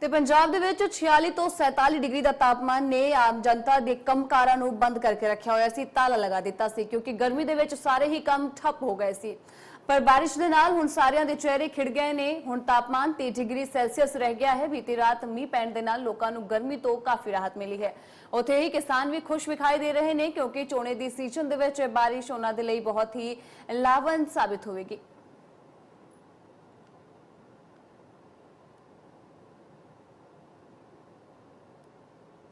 ਤੇ ਪੰਜਾਬ ਦੇ ਵਿੱਚ 46 ਤੋਂ 47 ਡਿਗਰੀ ਦਾ ਤਾਪਮਾਨ ਨੇ ਆਮ ਜਨਤਾ ਦੇ ਕੰਮਕਾਰਾਂ ਨੂੰ ਬੰਦ ਕਰਕੇ ਰੱਖਿਆ ਹੋਇਆ ਸੀ, ਤਾਲਾ ਲਗਾ ਦਿੱਤਾ ਸੀ, ਕਿਉਂਕਿ ਗਰਮੀ ਦੇ ਵਿੱਚ ਸਾਰੇ ਹੀ ਕੰਮ ਠੱਪ ਹੋ ਗਏ ਸੀ। ਪਰ ਬਾਰਿਸ਼ ਦੇ ਨਾਲ ਹੁਣ ਸਾਰਿਆਂ ਦੇ ਚਿਹਰੇ ਖਿੜ ਗਏ ਨੇ, ਹੁਣ ਤਾਪਮਾਨ 30 ਡਿਗਰੀ ਸੈਲਸੀਅਸ ਰਹਿ ਗਿਆ ਹੈ। ਬੀਤੀ ਰਾਤ ਮੀਂਹ ਪੈਣ ਦੇ ਨਾਲ ਲੋਕਾਂ ਨੂੰ ਗਰਮੀ ਤੋਂ ਕਾਫੀ ਰਾਹਤ ਮਿਲੀ ਹੈ। ਉੱਥੇ ਹੀ ਕਿਸਾਨ ਵੀ ਖੁਸ਼ ਵਿਖਾਈ ਦੇ ਰਹੇ ਨੇ, ਕਿਉਂਕਿ ਝੋਨੇ ਦੀ ਸੀਜ਼ਨ ਦੇ ਵਿੱਚ ਇਹ ਬਾਰਿਸ਼ ਉਹਨਾਂ ਦੇ ਲਈ ਬਹੁਤ ਹੀ ਲਾਭਵੰਦ ਸਾਬਿਤ ਹੋਵੇਗੀ।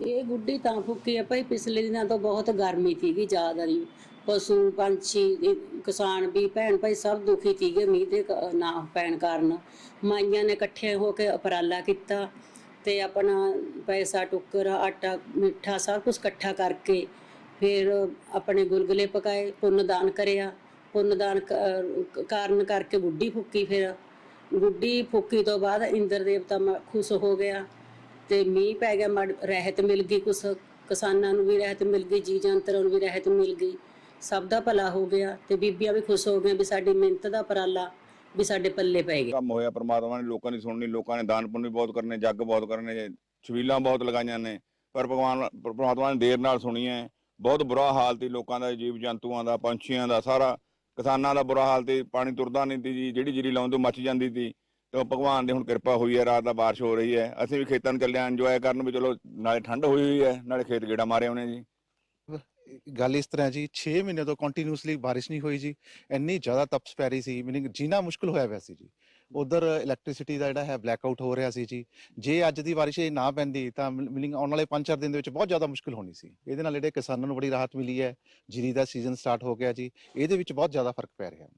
ਇਹ ਗੁੱਡੀ ਤਾਂ ਫੁੱਕੀ ਆ ਭਾਈ, ਪਿਛਲੇ ਦਿਨਾਂ ਤੋਂ ਬਹੁਤ ਗਰਮੀ ਸੀਗੀ ਜ਼ਿਆਦਾ ਦੀ ਪਸ਼ੂ, ਪੰਛੀ ਕਿਸਾਨ ਵੀ, ਭੈਣ ਭਾਈ ਸਭ ਦੁਖੀ ਸੀਗੇ ਮੀਂਹ ਦੇ ਕ- ਨਾ ਪੈਣ ਕਾਰਨ। ਮਾਈਆਂ ਨੇ ਇਕੱਠੇ ਹੋ ਕੇ ਉਪਰਾਲਾ ਕੀਤਾ ਤੇ ਆਪਣਾ ਪੈਸਾ, ਟੁੱਕਰ, ਆਟਾ, ਮਿੱਠਾ ਸਭ ਕੁਝ ਇਕੱਠਾ ਕਰਕੇ ਫਿਰ ਆਪਣੇ ਗੁਲਗੁਲੇ ਪਕਾਏ, ਪੁੰਨ ਦਾਨ ਕਰਿਆ। ਪੁੰਨਦਾਨ ਕ- ਕਾਰਨ ਕਰਕੇ ਗੁੱਡੀ ਫੁੱਕੀ ਫਿਰ। ਗੁੱਡੀ ਫੁੱਕੀ ਤੋਂ ਬਾਅਦ ਇੰਦਰ ਦੇਵਤਾ ਮ- ਖੁਸ਼ ਹੋ ਗਿਆ। ਤੇ ਮੀਂਹ ਪੈ ਗਿਆ, ਮੜ ਰਹਿਤ ਮਿਲ ਗਈ, ਕੁਛ ਕਿਸਾਨਾਂ ਨੂੰ ਵੀ ਰਹਿਤ ਮਿਲ ਗਈ ਜੀ ਜੰਤਰਾਂ ਨੂੰ ਵੀ ਰਹਿਤ ਮਿਲ ਗਈ। ਸਭ ਦਾ ਭਲਾ ਹੋ ਗਿਆ ਤੇ ਬੀਬੀਆਂ ਵੀ ਖੁਸ਼ ਹੋ ਗਈਆਂ ਵੀ ਸਾਡੀ ਮਿਹਨਤ ਦਾ ਉਪਰਾਲਾ ਵੀ ਸਾਡੇ ਪੱਲੇ ਪੈ ਗਿਆ। ਕੰਮ ਹੋਇਆ, ਪ੍ਰਮਾਤਮਾ ਨੇ ਲੋਕਾਂ ਦੀ ਸੁਣਨੀ, ਲੋਕਾਂ ਨੇ ਦਾਨ ਪੁੰਨ ਵੀ ਬਹੁਤ ਕਰਨੇ, ਜੱਗ ਬਹੁਤ ਕਰਨੇ, ਛਬੀਲਾਂ ਬਹੁਤ ਲਗਾਈਆਂ ਨੇ, ਪਰ ਭਗਵਾਨ, ਪ੍ਰਮਾਤਮਾ ਨੇ ਦੇਰ ਨਾਲ ਸੁਣੀਆਂ ਬਹੁਤ ਬੁਰਾ ਹਾਲ ਸੀ ਲੋਕਾਂ ਦਾ, ਜੀਵ ਜੰਤੂਆਂ ਦਾ, ਪੰਛੀਆਂ ਦਾ, ਸਾਰਾ ਕਿਸਾਨਾਂ ਦਾ ਬੁਰਾ ਹਾਲ ਤੇ ਪਾਣੀ ਤੁਰਦਾ ਨਹੀਂ ਤੀ ਜੀ, ਜਿਹੜੀ ਜੀਰੀ ਲਾਉਂਦੇ ਮੱਚ ਜਾਂਦੀ ਸੀ। ਤੇ ਉਹ ਭਗਵਾਨ ਦੀ ਹੁਣ ਕਿਰਪਾ ਹੋਈ ਹੈ, ਰਾਤ ਦਾ ਬਾਰਿਸ਼ ਹੋ ਰਹੀ ਹੈ। ਅਸੀਂ ਵੀ ਖੇਤਾਂ ਨੂੰ ਚੱਲੇ ਆਂ ਇੰਜੋਏ ਕਰਨ ਵੀ ਚਲੋ, ਨਾਲੇ ਠੰਡ ਹੋਈ ਹੋਈ ਹੈ, ਨਾਲੇ ਖੇਤ ਗੇੜਾ ਮਾਰੇ ਆਉਣੇ ਜੀ। ਗੱਲ ਇਸ ਤਰ੍ਹਾਂ ਜੀ 6 ਮਹੀਨੇ ਤੋਂ ਕੰਟੀਨਿਊਸਲੀ ਬਾਰਿਸ਼ ਨਹੀਂ ਹੋਈ ਜੀ, ਇੰਨੀ ਜ਼ਿਆਦਾ ਤਪਸ਼ ਪੈ ਰਹੀ ਸੀ ਮੀਨਿੰਗ ਜੀਣਾ ਮੁਸ਼ਕਲ ਹੋਇਆ ਪਿਆ ਸੀ ਜੀ। ਉਧਰ ਇਲੈਕਟ੍ਰਿਸਿਟੀ ਦਾ ਜਿਹੜਾ ਹੈ ਬਲੈਕ ਆਊਟ ਹੋ ਰਿਹਾ ਸੀ ਜੀ। ਜੇ ਅੱਜ ਦੀ ਬਾਰਿਸ਼ ਇਹ ਨਾ ਪੈਂਦੀ, ਤਾਂ ਮੀਨਿੰਗ ਆਉਣ ਵਾਲੇ 5-4 ਦਿਨ ਦੇ ਵਿੱਚ ਬਹੁਤ ਜ਼ਿਆਦਾ ਮੁਸ਼ਕਲ ਹੋਣੀ ਸੀ। ਇਹਦੇ ਨਾਲ ਜਿਹੜੇ ਕਿਸਾਨਾਂ ਨੂੰ ਬੜੀ ਰਾਹਤ ਮਿਲੀ ਹੈ, ਜੀਰੀ ਦਾ ਸੀਜ਼ਨ ਸਟਾਰਟ ਹੋ ਗਿਆ ਜੀ, ਇਹਦੇ ਵਿੱਚ ਬਹੁਤ ਜ਼ਿਆਦਾ ਫ਼ਰਕ ਪੈ ਰਿਹਾ।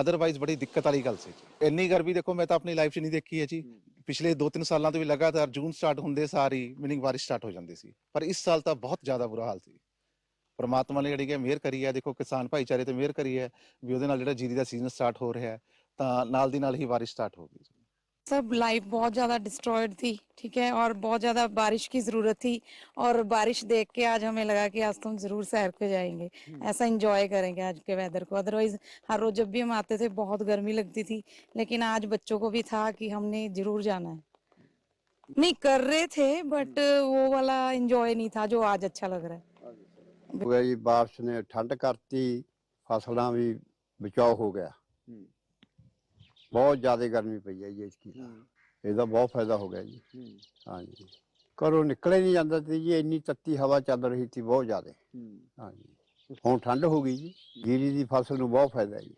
ਅਦਰਵਾਈਜ਼ ਬੜੀ ਦਿੱਕਤ ਵਾਲੀ ਗੱਲ ਸੀ। ਇੰਨੀ ਗਰਮੀ ਦੇਖੋ ਮੈਂ ਤਾਂ ਆਪਣੀ ਲਾਈਫ 'ਚ ਨਹੀਂ ਦੇਖੀ ਹੈ ਜੀ। ਪਿਛਲੇ 2-3 ਸਾਲਾਂ ਤੋਂ ਵੀ ਲਗਾਤਾਰ ਜੂਨ ਸਟਾਰਟ ਹੁੰਦੇ ਸਾਰੀ ਮੀਨਿੰਗ ਵਾਰਿਸ਼ ਸਟਾਰਟ ਹੋ ਜਾਂਦੀ ਸੀ। ਪਰ ਇਸ ਸਾਲ ਤਾਂ ਬਹੁਤ ਜ਼ਿਆਦਾ ਬੁਰਾ ਹਾਲ ਸੀ। ਪਰਮਾਤਮਾ ਨੇ ਜਿਹੜੀ ਕਿ ਮਿਹਰ ਕਰੀ ਹੈ ਦੇਖੋ ਕਿਸਾਨ ਭਾਈਚਾਰੇ ਤੇ ਮਿਹਰ ਕਰੀ ਹੈ ਵੀ ਉਹਦੇ ਨਾਲ ਜਿਹੜਾ ਜੀਰੀ ਦਾ ਸੀਜ਼ਨ ਸਟਾਰਟ ਹੋ ਰਿਹਾ ਹੈ ਤਾਂ ਨਾਲ ਦੀ ਨਾਲ ਹੀ ਵਾਰਿਸ਼ ਸਟਾਰਟ ਹੋ ਗਈ सब लाइफ बहुत ज़्यादा डिस्ट्रॉयड थी ठीक है? और बहुत ज़्यादा बारिश की ज़रूरत थी और बारिश देख के आज हमें लगा कि आज तो तुम ज़रूर सैर पे जाएँगे। हम्म। ऐसा इंजॉय करेंगे आज के वेदर को। अदरवाइज़ हर रोज़ जब भी हम आते थे बहुत गर्मी लगती थी लेकिन आज बच्चों को भी था कि हमने ज़रूर जाना है। नहीं कर रहे थे बट हम्म। वो वाला इंजॉय नहीं था जो आज अच्छा लग रहा है। बारिश ने ठंड करती फ़सल भी बचाव हो गया। हम्म। ਬਹੁਤ ਜ਼ਿਆਦਾ ਗਰਮੀ ਪਈ ਹੈ ਜੀ ਇਸਕੀ ਇਹਦਾ ਬਹੁਤ ਫਾਇਦਾ ਹੋ ਗਿਆ ਜੀ। ਹਾਂਜੀ। ਘਰੋਂ ਨਿਕਲੇ ਨਹੀਂ ਜਾਂਦਾ ਸੀ ਜੀ ਇੰਨੀ ਤੱਤੀ ਹਵਾ ਚੱਲ ਰਹੀ ਸੀ ਬਹੁਤ ਜ਼ਿਆਦਾ। ਹਾਂਜੀ। ਹੁਣ ਠੰਡ ਹੋ ਗਈ ਜੀ। ਜੀਰੀ ਦੀ ਫਸਲ ਨੂੰ ਬਹੁਤ ਫਾਇਦਾ ਹੈ ਜੀ।